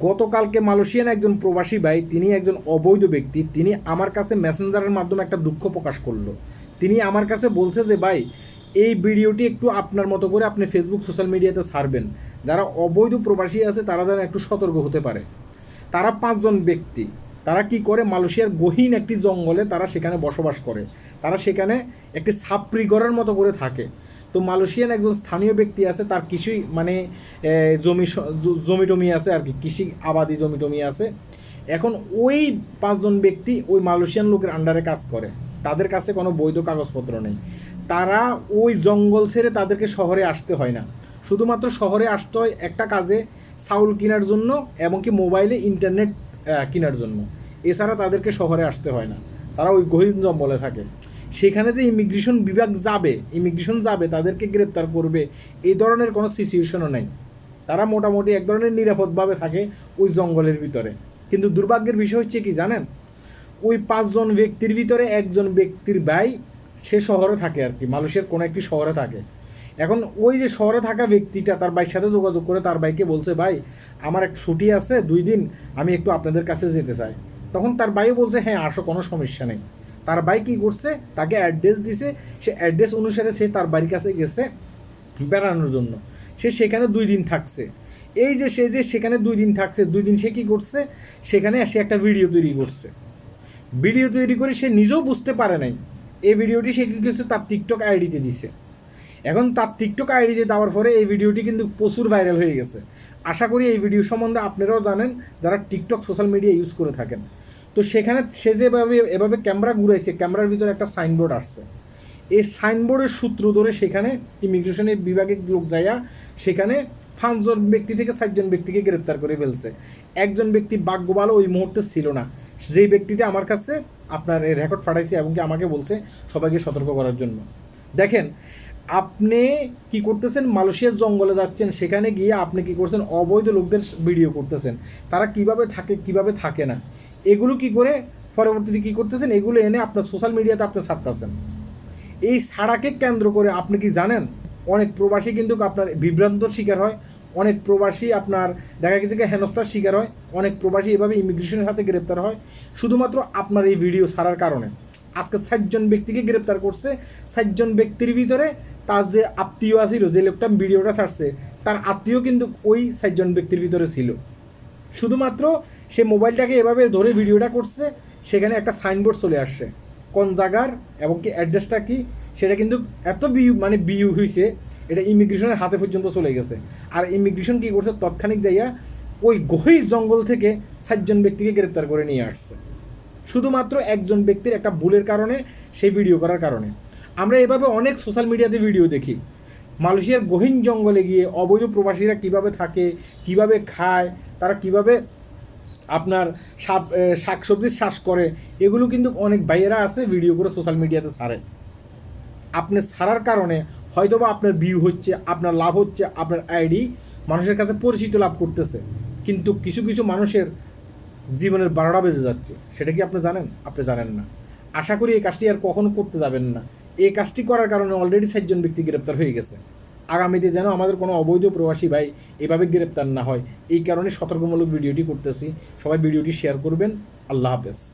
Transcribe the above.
গতকালকে মালয়েশিয়ান একজন প্রবাসী ভাই, তিনি একজন অবৈধ ব্যক্তি, তিনি আমার কাছে মেসেঞ্জারের মাধ্যমে একটা দুঃখ প্রকাশ করল। তিনি আমার কাছে বলছে যে, ভাই, এই ভিডিওটি একটু আপনার মতো করে আপনি ফেসবুক সোশ্যাল মিডিয়াতে ছাড়বেন যারা অবৈধ প্রবাসী আছে, তারা যেন একটু সতর্ক হতে পারে। তারা পাঁচজন ব্যক্তি। তারা কি করে? মালয়েশিয়ার গহীন একটি জঙ্গলে তারা সেখানে বসবাস করে। তারা সেখানে একটি সাপ্রিগরের মতো করে থাকে। তো মালয়েশিয়ান একজন স্থানীয় ব্যক্তি আছে, তার কিছুই মানে জমি জমি টমি আছে আর কি, কৃষি আবাদি জমি টমি আছে। এখন ওই পাঁচজন ব্যক্তি ওই মালয়েশিয়ান লোকের আন্ডারে কাজ করে। তাদের কাছে কোনো বৈধ কাগজপত্র নেই। তারা ওই জঙ্গল ছেড়ে তাদেরকে শহরে আসতে হয় না। শুধুমাত্র শহরে আসতে হয় একটা কাজে, চাউল কেনার জন্য এমনকি মোবাইলে ইন্টারনেট কেনার জন্য। এছাড়া তাদেরকে শহরে আসতে হয় না। তারা ওই গহীন জঙ্গলে থাকে। সেখানে যে ইমিগ্রেশন বিভাগ যাবে ইমিগ্রেশন যাবে, তাদেরকে গ্রেপ্তার করবে এই ধরনের কোনো সিচুয়েশনও নেই। তারা মোটামুটি এক ধরনের নিরাপদভাবে থাকে ওই জঙ্গলের ভিতরে। কিন্তু দুর্ভাগ্যের বিষয় হচ্ছে কি জানেন? ওই পাঁচজন ব্যক্তির ভিতরে একজন ব্যক্তির ভাই, সে শহরে থাকে আর কি মালয়েশিয়ার কোনো একটি শহরে থাকে। এখন ওই যে শহরে থাকা ব্যক্তিটা তার ভাইয়ের সাথে যোগাযোগ করে তার ভাইকে বলছে, ভাই, আমার এক ছুটি আছে, দুই দিন আমি একটু আপনাদের কাছে যেতে চাই। তখন তার ভাইও বলছে হ্যাঁ আসো, কোনো সমস্যা নেই। তার ভাই কী করছে, তাকে অ্যাড্রেস দিছে। সে অ্যাড্রেস অনুসারে সে তার বাড়ির কাছে গেছে বেড়ানোর জন্য। সে সেখানে দুই দিন থাকছে। এই যে সে যে সেখানে দুই দিন থাকছে, দুই দিন সে কী করছে? সেখানে সে একটা ভিডিও তৈরি করছে। ভিডিও তৈরি করে সে নিজেও বুঝতে পারে নাই। এই ভিডিওটি সে কী করছে? তার টিকটক আইডিতে দিছে। এখন তার টিকটক আইডিতে দেওয়ার পরে এই ভিডিওটি কিন্তু প্রচুর ভাইরাল হয়ে গেছে। আশা করি এই ভিডিও সম্বন্ধে আপনারাও জানেন যারা টিকটক সোশ্যাল মিডিয়া ইউজ করে থাকেন। তো সেখানে সে যেভাবে, এভাবে ক্যামেরা ঘুরাইছে ক্যামেরার ভিতরে একটা সাইনবোর্ড আসছে। এই সাইনবোর্ডের সূত্র ধরে সেখানে ইমিগ্রেশনের বিভাগের লোক যাইয়া সেখানে পাঁচজন ব্যক্তি থেকে চারজন ব্যক্তিকে গ্রেপ্তার করে ফেলছে। একজন ব্যক্তি ভাগ্য ভালো ওই মুহূর্তে ছিল না। যেই ব্যক্তিটা আমার কাছে আপনার রেকর্ড পাঠাইছে এবং কি আমাকে বলছে সবাইকে সতর্ক করার জন্য। দেখেন আপনি কি করতেছেন? মালয়েশিয়ার জঙ্গলে যাচ্ছেন, সেখানে গিয়ে আপনি কি করছেন? অবৈধ লোকদের ভিডিও করতেছেন। তারা কীভাবে থাকে কীভাবে থাকে না? এগুলো কি করে পরবর্তীতে কি করতেছেন? এগুলো এনে আপনার সোশ্যাল মিডিয়াতে আপনি ছাড়তেছেন। এই ছাড়াকে কেন্দ্র করে আপনি কি জানেন? অনেক প্রবাসী কিন্তু আপনার বিভ্রান্তর শিকার হয়। অনেক প্রবাসী আপনার দেখা গেছে হেনস্থার শিকার হয়। অনেক প্রবাসী এভাবে ইমিগ্রেশনের হাতে গ্রেপ্তার হয়। শুধুমাত্র আপনার এই ভিডিও ছাড়ার কারণে। আজকে সাতজন ব্যক্তিকে গ্রেপ্তার করছে। সাতজন ব্যক্তির ভিতরে তার যে আত্মীয় আছিল, যে লোকটা ভিডিওটা ছাড়ছে, তার আত্মীয় কিন্তু ওই ষাটজন ব্যক্তির ভিতরে ছিল। শুধুমাত্র সে মোবাইলটাকে এভাবে ধরে ভিডিওটা করছে, সেখানে একটা সাইনবোর্ড চলে আসছে। কোন জায়গার এবং কি অ্যাড্রেসটা কি, সেটা কিন্তু এত বিউ মানে বিউ হয়েছে এটা ইমিগ্রেশনের হাতে পর্যন্ত চলে গেছে। আর ইমিগ্রেশন কী করছে, তৎক্ষণিক যাইয়া ওই গভীর জঙ্গল থেকে ষাটজন ব্যক্তিকে গ্রেপ্তার করে নিয়ে আসছে। শুধুমাত্র একজন ব্যক্তির একটা ভুলের কারণে সেই ভিডিও করার কারণে। আমরা এভাবে অনেক সোশ্যাল মিডিয়াতে ভিডিও দেখি। মালয়েশিয়ার গহীন জঙ্গলে গিয়ে অবৈধ প্রবাসীরা কীভাবে থাকে, কীভাবে খায়, তারা কীভাবে আপনার শাক শাকসবজির চাষ করে, এগুলো কিন্তু অনেক ভাইয়েরা আছে ভিডিও করে সোশ্যাল মিডিয়াতে ছাড়ে। আপনি ছাড়ার কারণে হয়তোবা আপনার ভিউ হচ্ছে, আপনার লাভ হচ্ছে, আপনার আইডি মানুষের কাছে পরিচিত লাভ করতেছে। কিন্তু কিছু কিছু মানুষের জীবনের বারোটা বেজে যাচ্ছে। সেটা কি আপনি জানেন? আপনি জানেন না। আশা করি এই কাজটি আর কখনো করতে যাবেন না। এই কাজটি করার কারণে অলরেডি সাতজন ব্যক্তি গ্রেপ্তার হয়ে গেছে। আগামীতে যেন আমাদের কোনো অবৈধ প্রবাসী ভাই এভাবে গ্রেপ্তার না হয়। এই কারণে সতর্কমূলক ভিডিওটি করতেছি। সবাই ভিডিওটি শেয়ার করবেন। আল্লাহ হাফেজ।